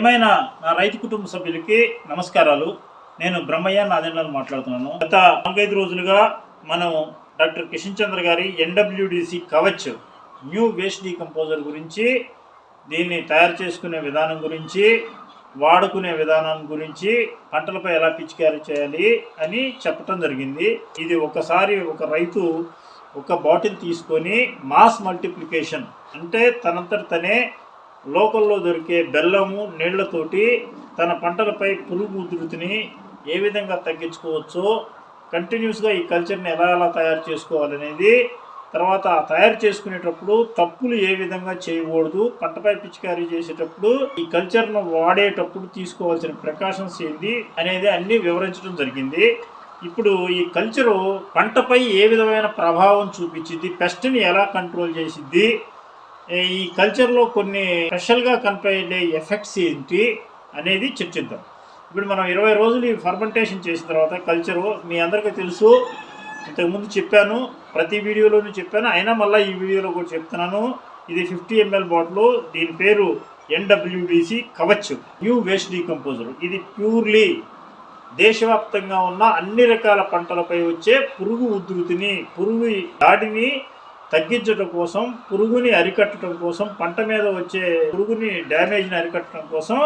ప్రియమైన నా రైతు కుటుంబ సభ్యులకి నమస్కారాలు. నేను బ్రహ్మయ్య నాదెండ్లను మాట్లాడుతున్నాను. గత నాలుగైదు రోజులుగా మనం డాక్టర్ కిషన్ చంద్ర గారి NWDC Kavach new waste decomposer గురించి దీన్ని తయారు చేసుకునే విధానం గురించి వాడుకునే విధానం గురించి పంటలపై ఎలా పిచికారీ చేయాలి అని చెప్పటం జరిగింది. ఇది ఒకసారి ఒక రైతు ఒక బాటిల్ తీసుకొని మాస్ మల్టిప్లికేషన్ అంటే తనంతట తనే లోకల్లో దొరికే బెల్లము నీళ్ళతోటి తన పంటలపై పురుగు ఉధృతిని ఏ విధంగా తగ్గించుకోవచ్చో కంటిన్యూస్గా ఈ కల్చర్ని ఎలా ఎలా తయారు చేసుకోవాలనేది తర్వాత తయారు చేసుకునేటప్పుడు తప్పులు ఏ విధంగా చేయకూడదు పంటపై పిచికారీ చేసేటప్పుడు ఈ కల్చర్ను వాడేటప్పుడు తీసుకోవాల్సిన ప్రికాషన్స్ ఏంటి అనేది అన్ని వివరించడం జరిగింది. ఇప్పుడు ఈ కల్చరు పంటపై ఏ విధమైన ప్రభావం చూపించింది పెస్ట్ని ఎలా కంట్రోల్ చేసిద్ది ఈ కల్చర్లో కొన్ని స్పెషల్గా కనపడే ఎఫెక్ట్స్ ఏంటి అనేది చర్చిద్దాం. ఇప్పుడు మనం ఇరవై రోజులు ఈ ఫర్మెంటేషన్ చేసిన తర్వాత కల్చరు మీ అందరికీ తెలుసు. ఇంతకుముందు చెప్పాను ప్రతి వీడియోలోనూ చెప్పాను. అయినా మళ్ళీ ఈ వీడియోలో కూడా చెప్తున్నాను. ఇది ఫిఫ్టీ ఎంఎల్ బాటిల్ దీని పేరు NWDC Kavach. New waste decomposer ఇది ప్యూర్లీ దేశవ్యాప్తంగా ఉన్న అన్ని రకాల పంటలపై వచ్చే పురుగు ఉధృతిని పురుగు దాడిని తగ్గించడం కోసం పురుగుని అరికట్టడం కోసం పంట మీద వచ్చే పురుగుని డ్యామేజ్ని అరికట్టడం కోసం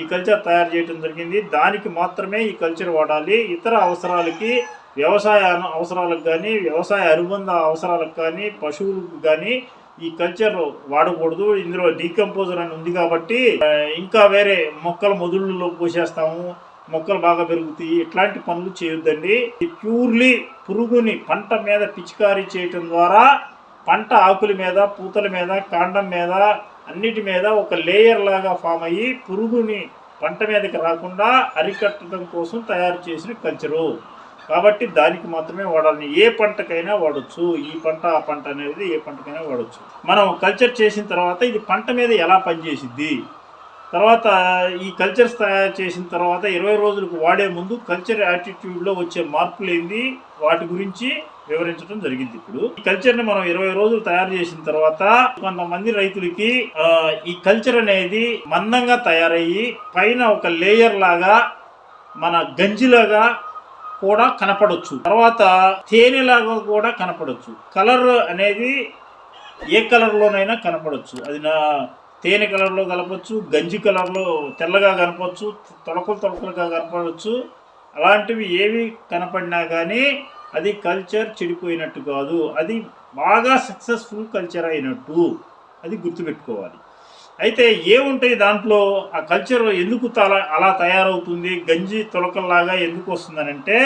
ఈ కల్చర్ తయారు చేయడం జరిగింది. దానికి మాత్రమే ఈ కల్చర్ వాడాలి. ఇతర అవసరాలకి వ్యవసాయ అవసరాలకు కానీ వ్యవసాయ అనుబంధ అవసరాలకు కానీ పశువులకు కానీ ఈ కల్చర్ వాడకూడదు. ఇందులో డీకంపోజర్ అని ఉంది కాబట్టి ఇంకా వేరే మొక్కల మొదళ్ళలో పోసేస్తాము. మొక్కలు బాగా పెరుగుతాయి. ఇట్లాంటి పనులు చేయొద్దండి. ప్యూర్లీ పురుగుని పంట మీద పిచికారీ చేయటం ద్వారా పంట ఆకుల మీద పూతల మీద కాండం మీద అన్నిటి మీద ఒక లేయర్ లాగా ఫామ్ అయ్యి పురుగుని పంట మీదకి రాకుండా అరికట్టడం కోసం తయారు చేసిన కల్చరు కాబట్టి దానికి మాత్రమే వాడాలి ఏ పంటకైనా వాడచ్చు. ఈ పంట ఆ పంట అనేది ఏ పంటకైనా వాడచ్చు. మనం కల్చర్ చేసిన తర్వాత ఇది పంట మీద ఎలా పనిచేసిద్ది? తర్వాత ఈ కల్చర్స్ తయారు చేసిన తర్వాత ఇరవై రోజులకు వాడే ముందు కల్చర్ యాటిట్యూడ్లో వచ్చే మార్పులు ఏంది వాటి గురించి వివరించడం జరిగింది ఇప్పుడు. ఈ కల్చర్ని మనం ఇరవై రోజులు తయారు చేసిన తర్వాత కొంతమంది రైతులకి ఈ కల్చర్ అనేది మందంగా తయారయ్యి పైన ఒక లేయర్ లాగా మన గంజిలాగా కూడా కనపడవచ్చు తర్వాత తేనెలాగా కూడా కనపడవచ్చు కలర్ అనేది ఏ కలర్లోనైనా కనపడవచ్చు అది నా తేనె కలర్లో కలపచ్చు గంజి కలర్లో తెల్లగా కనపచ్చు తొలకలు తొలకలుగా కనపడవచ్చు అలాంటివి ఏవి కనపడినా కానీ అది కల్చర్ చెడిపోయినట్టు కాదు. అది బాగా సక్సెస్ఫుల్ కల్చర్ అయినట్టు అది గుర్తుపెట్టుకోవాలి. అయితే ఏముంటాయి దాంట్లో? ఆ కల్చర్ ఎందుకు తల అలా తయారవుతుంది? గంజి తొలకల్లాగా ఎందుకు వస్తుందనంటే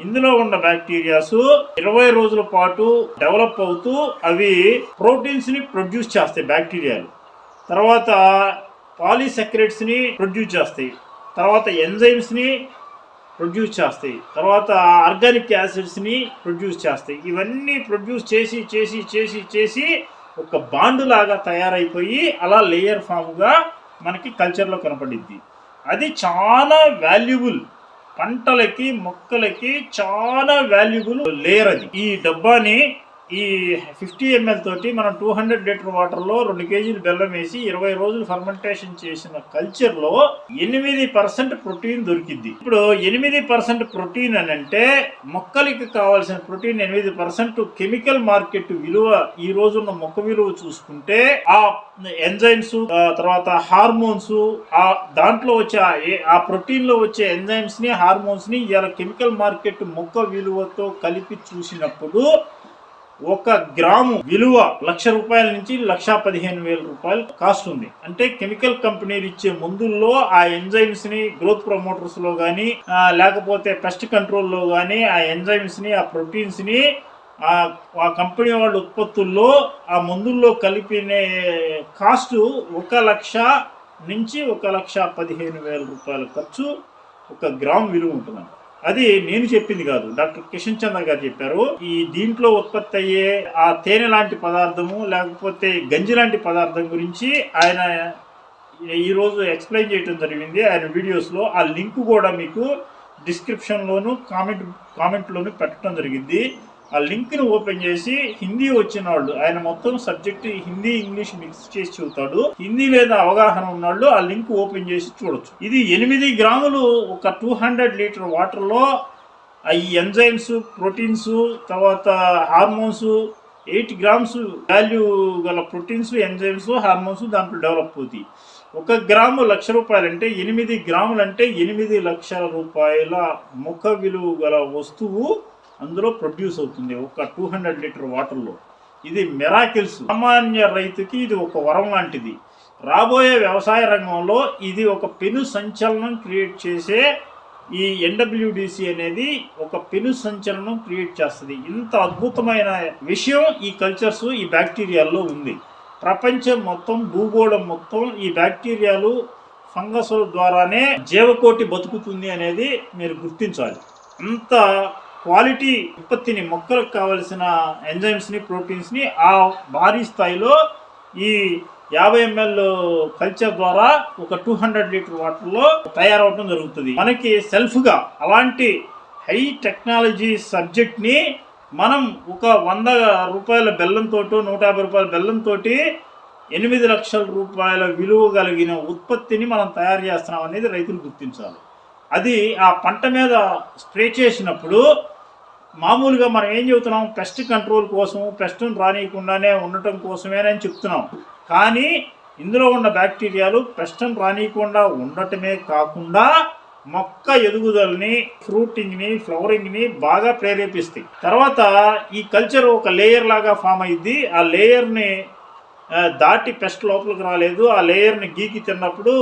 ఇందులో ఉన్న బ్యాక్టీరియాస్ ఇరవై రోజుల పాటు డెవలప్ అవుతూ అవి ప్రోటీన్స్ని ప్రొడ్యూస్ చేస్తాయి బ్యాక్టీరియాలు తర్వాత పాలీసెక్రెట్స్ని ప్రొడ్యూస్ చేస్తాయి. తర్వాత ఎంజైమ్స్ని ప్రొడ్యూస్ చేస్తాయి. తర్వాత ఆర్గానిక్ యాసిడ్స్ని ప్రొడ్యూస్ చేస్తాయి. ఇవన్నీ ప్రొడ్యూస్ చేసి చేసి చేసి చేసి ఒక బాండు లాగా తయారైపోయి అలా లేయర్ ఫామ్గా మనకి కల్చర్లో కనపడిద్ది. అది చాలా వాల్యుబుల్. పంటలకి మొక్కలకి చాలా వాల్యుబుల్ లేయర్ అది. ఈ డబ్బాని ఈ ఫిఫ్టీ ఎంఎల్ తోటి మనం టూ హండ్రెడ్ లీటర్ వాటర్లో రెండు కేజీలు బెల్లం వేసి ఇరవై రోజులు ఫర్మెంటేషన్ చేసిన కల్చర్లో ఎనిమిది పర్సెంట్ ప్రోటీన్ దొరికింది ఇప్పుడు ఎనిమిది పర్సెంట్ ప్రోటీన్ అని అంటే మొక్కలకి కావాల్సిన ప్రోటీన్ ఎనిమిది పర్సెంట్ కెమికల్ మార్కెట్ విలువ ఈ రోజున్న మొక్క విలువ చూసుకుంటే ఆ ఎంజైమ్స్ తర్వాత హార్మోన్స్ ఆ దాంట్లో వచ్చే ఆ ప్రోటీన్లో వచ్చే ఎంజైమ్స్ని హార్మోన్స్ని ఇలా కెమికల్ మార్కెట్ మొక్క విలువతో కలిపి చూసినప్పుడు ఒక గ్రాము విలువ లక్ష రూపాయల నుంచి లక్ష పదిహేను వేల రూపాయలు కాస్ట్ ఉంది. అంటే కెమికల్ కంపెనీలు ఇచ్చే మందుల్లో ఆ ఎంజైమ్స్ని గ్రోత్ ప్రమోటర్స్లో కానీ లేకపోతే పెస్ట్ కంట్రోల్లో ఆ ఎంజైమ్స్ని ఆ ప్రోటీన్స్ని ఆ కంపెనీ వాళ్ళ ఉత్పత్తుల్లో ఆ మందుల్లో కలిపినే కాస్ట్ ఒక లక్ష నుంచి ఒక లక్ష పదిహేను వేల రూపాయల ఖర్చు ఒక గ్రామ్ విలువ ఉంటుందండి అది నేను చెప్పింది కాదు. డాక్టర్ కిషన్ చంద్ర గారు చెప్పారు. ఈ దీంట్లో ఉత్పత్తి అయ్యే ఆ తేనె లాంటి పదార్థము లేకపోతే గంజి లాంటి పదార్థం గురించి ఆయన ఈరోజు ఎక్స్ప్లెయిన్ చేయడం జరిగింది. ఆయన వీడియోస్లో ఆ లింక్ కూడా మీకు డిస్క్రిప్షన్లోను కామెంట్ కామెంట్లోను పెట్టడం జరిగింది. ఆ లింక్ని ఓపెన్ చేసి హిందీ వచ్చిన వాళ్ళు ఆయన మొత్తం సబ్జెక్ట్ హిందీ ఇంగ్లీష్ మిక్స్ చేసి చూస్తాడు. హిందీ మీద అవగాహన ఉన్నవాళ్ళు ఆ లింక్ ఓపెన్ చేసి చూడొచ్చు. ఇది ఎనిమిది గ్రాములు ఒక టూ హండ్రెడ్ లీటర్ వాటర్లో ఈ ఎంజైమ్స్ ప్రోటీన్స్ తర్వాత హార్మోన్స్ ఎయిట్ గ్రామ్స్ వాల్యూ గల ప్రోటీన్స్ ఎంజైమ్స్ హార్మోన్స్ దాంట్లో డెవలప్ అవుతాయి. ఒక గ్రాము లక్ష రూపాయలు అంటే ఎనిమిది గ్రాములు అంటే ఎనిమిది లక్షల రూపాయల ముఖ విలువ గల వస్తువు అందులో ప్రొడ్యూస్ అవుతుంది ఒక టూ హండ్రెడ్ లీటర్ వాటర్లో ఇది మెరాకిల్స్ సామాన్య రైతుకి ఇది ఒక వరం లాంటిది. రాబోయే వ్యవసాయ రంగంలో ఇది ఒక పెను సంచలనం క్రియేట్ చేసే ఈ ఎన్డబ్ల్యూడిసి అనేది ఒక పెను సంచలనం క్రియేట్ చేస్తుంది. ఇంత అద్భుతమైన విషయం ఈ కల్చర్స్ ఈ బ్యాక్టీరియాల్లో ఉంది. ప్రపంచం మొత్తం భూగోళం మొత్తం ఈ బ్యాక్టీరియాలు ఫంగస్ల ద్వారానే జీవకోటి బతుకుతుంది అనేది మీరు గుర్తించాలి. అంత క్వాలిటీ ఉత్పత్తిని మొక్కలకు కావలసిన ఎంజైమ్స్ని ప్రోటీన్స్ని ఆ భారీ స్థాయిలో ఈ యాభై ఎంఎల్ కల్చర్ ద్వారా ఒక టూ హండ్రెడ్ లీటర్ వాటర్లో తయారవడం జరుగుతుంది. మనకి సెల్ఫ్గా అలాంటి హై టెక్నాలజీ సబ్జెక్ట్ని మనం ఒక వంద రూపాయల బెల్లంతో నూట యాభై రూపాయల బెల్లంతో ఎనిమిది లక్షల రూపాయల విలువ కలిగిన ఉత్పత్తిని మనం తయారు చేస్తున్నాం అనేది రైతులు గుర్తించాలి. అది ఆ పంట మీద స్ప్రే చేసినప్పుడు మామూలుగా మనం ఏం చెబుతున్నాం? పెస్ట్ కంట్రోల్ కోసం పెస్ట్ను రానియకుండానే ఉండటం కోసమేనని చెప్తున్నాం. కానీ ఇందులో ఉన్న బ్యాక్టీరియాలు పెస్ట్ను రానియకుండా ఉండటమే కాకుండా మొక్క ఎదుగుదలని ఫ్రూటింగ్ని ఫ్లవరింగ్ని బాగా ప్రేరేపిస్తాయి. తర్వాత ఈ కల్చర్ ఒక లేయర్ లాగా ఫామ్ అయ్యింది ఆ లేయర్ని దాటి పెస్ట్ లోపలికి రాలేదు. ఆ లేయర్ని గీకి తిన్నప్పుడు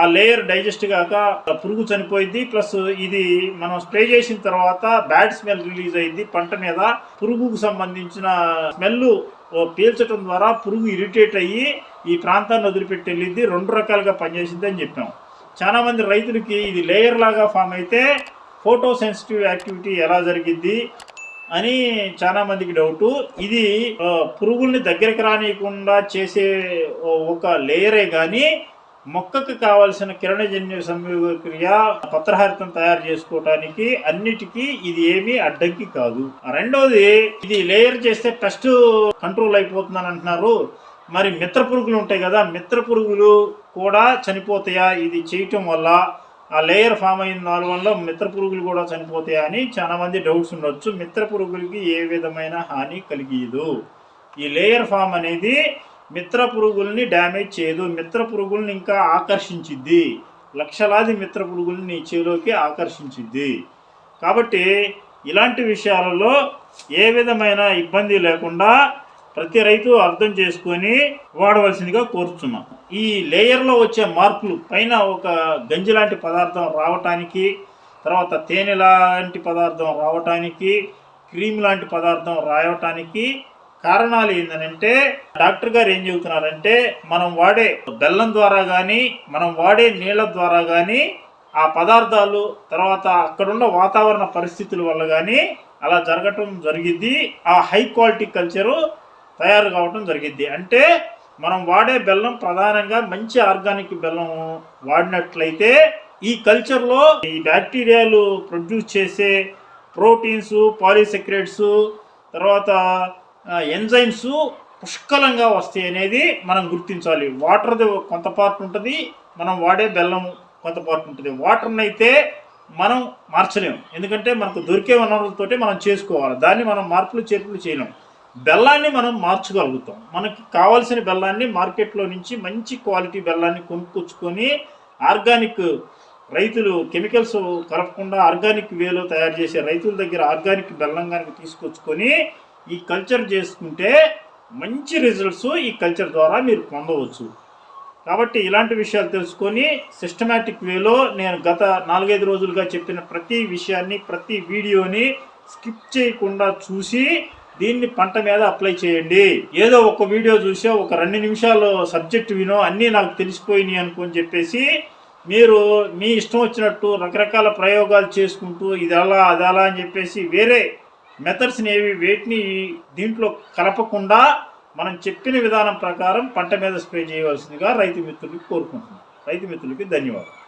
ఆ లేయర్ డైజెస్ట్ కాక పురుగు చనిపోయింది. ప్లస్ ఇది మనం స్ప్రే చేసిన తర్వాత బ్యాడ్ స్మెల్ రిలీజ్ అయింది. పంట మీద పురుగుకు సంబంధించిన స్మెల్ పీల్చడం ద్వారా పురుగు ఇరిటేట్ అయ్యి ఈ ప్రాంతాన్ని వదిలిపెట్టి వెళ్ళింది. రెండు రకాలుగా పనిచేసింది అని చెప్పాం. చాలా మంది రైతులకి ఇది లేయర్ లాగా ఫామ్ అయితే ఫోటో సెన్సిటివ్ యాక్టివిటీ ఎలా జరిగింది అని చాలా మందికి డౌట్. ఇది పురుగుల్ని దగ్గరికి రానియకుండా చేసే ఒక లేయరే కానీ మొక్కకు కావలసిన కిరణజన్య సంయోగక్రియ పత్రహారితం తయారు చేసుకోవటానికి అన్నిటికీ ఇది ఏమీ అడ్డంకి కాదు. రెండోది ఇది లేయర్ చేస్తే పెస్ట్ కంట్రోల్ అయిపోతుందని అంటున్నారు. మరి మిత్ర పురుగులు ఉంటాయి కదా మిత్ర పురుగులు కూడా చనిపోతాయా? ఇది చేయటం వల్ల ఆ లేయర్ ఫామ్ అయిన దానివల్ల మిత్ర పురుగులు కూడా చనిపోతాయని అని చాలా మంది డౌట్స్ ఉండొచ్చు. మిత్ర పురుగులకి ఏ విధమైన హాని కలిగియదు ఈ లేయర్ ఫామ్ అనేది మిత్ర పురుగుల్ని డ్యామేజ్ చేయదు. మిత్ర పురుగుల్ని ఇంకా ఆకర్షించిద్ది. లక్షలాది మిత్ర పురుగుల్ని చేలోకి ఆకర్షించిద్ది. కాబట్టి ఇలాంటి విషయాలలో ఏ విధమైన ఇబ్బంది లేకుండా ప్రతి రైతు అర్థం చేసుకొని వాడవలసిందిగా కోరుతున్నాం ఈ లేయర్లో వచ్చే మార్పులు పైన ఒక గంజి లాంటి పదార్థం రావటానికి తర్వాత తేనె లాంటి పదార్థం రావటానికి క్రీమ్ లాంటి పదార్థం రావటానికి కారణాలు ఏంటంటే డాక్టర్ గారు ఏం చెబుతున్నారంటే మనం వాడే బెల్లం ద్వారా కానీ మనం వాడే నీళ్ళ ద్వారా కానీ ఆ పదార్థాలు తర్వాత అక్కడున్న వాతావరణ పరిస్థితుల వల్ల కానీ అలా జరగటం జరిగిద్ది. ఆ హై క్వాలిటీ కల్చరు తయారు కావటం జరిగిద్ది అంటే మనం వాడే బెల్లం ప్రధానంగా మంచి ఆర్గానిక్ బెల్లం వాడినట్లయితే ఈ కల్చర్లో ఈ బ్యాక్టీరియాలు ప్రొడ్యూస్ చేసే ప్రోటీన్స్ పాలిసెక్రేట్స్ తర్వాత ఎంజైమ్స్ పుష్కలంగా వస్తాయి అనేది మనం గుర్తించాలి. వాటర్ది కొంత పార్ట్ ఉంటుంది మనం వాడే బెల్లం కొంత పార్ట్ ఉంటుంది. వాటర్ని అయితే మనం మార్చలేం. ఎందుకంటే మనకు దొరికే వనరులతోటి మనం చేసుకోవాలి. దాన్ని మనం మార్పులు చేర్పులు చేయలేం. బెల్లాన్ని మనం మార్చగలుగుతాం. మనకి కావాల్సిన బెల్లాన్ని మార్కెట్లో నుంచి మంచి క్వాలిటీ బెల్లాన్ని కొనుక్కొచ్చుకొని ఆర్గానిక్ రైతులు కెమికల్స్ కలపకుండా ఆర్గానిక్ వేలో తయారు చేసే రైతుల దగ్గర ఆర్గానిక్ బెల్లం కనుక తీసుకొచ్చుకొని ఈ కల్చర్ చేసుకుంటే మంచి రిజల్ట్స్ ఈ కల్చర్ ద్వారా మీరు పొందవచ్చు. కాబట్టి ఇలాంటి విషయాలు తెలుసుకొని సిస్టమేటిక్ వేలో నేను గత నాలుగైదు రోజులుగా చెప్పిన ప్రతి విషయాన్ని ప్రతి వీడియోని స్కిప్ చేయకుండా చూసి దీన్ని పంట మీద అప్లై చేయండి. ఏదో ఒక వీడియో చూసో ఒక రెండు నిమిషాలు సబ్జెక్ట్ వినో అన్నీ నాకు తెలిసిపోయినాయి అనుకుని చెప్పేసి మీరు మీ ఇష్టం వచ్చినట్టు రకరకాల ప్రయోగాలు చేసుకుంటూ ఇది అలా అది అలా అని చెప్పేసి వేరే మెథడ్స్ని ఏవి వేటిని దీంట్లో కలపకుండా మనం చెప్పిన విధానం ప్రకారం పంట మీద స్ప్రే చేయవలసిందిగా రైతు మిత్రులకి కోరుకుంటున్నాం. రైతు మిత్రులకి ధన్యవాదాలు.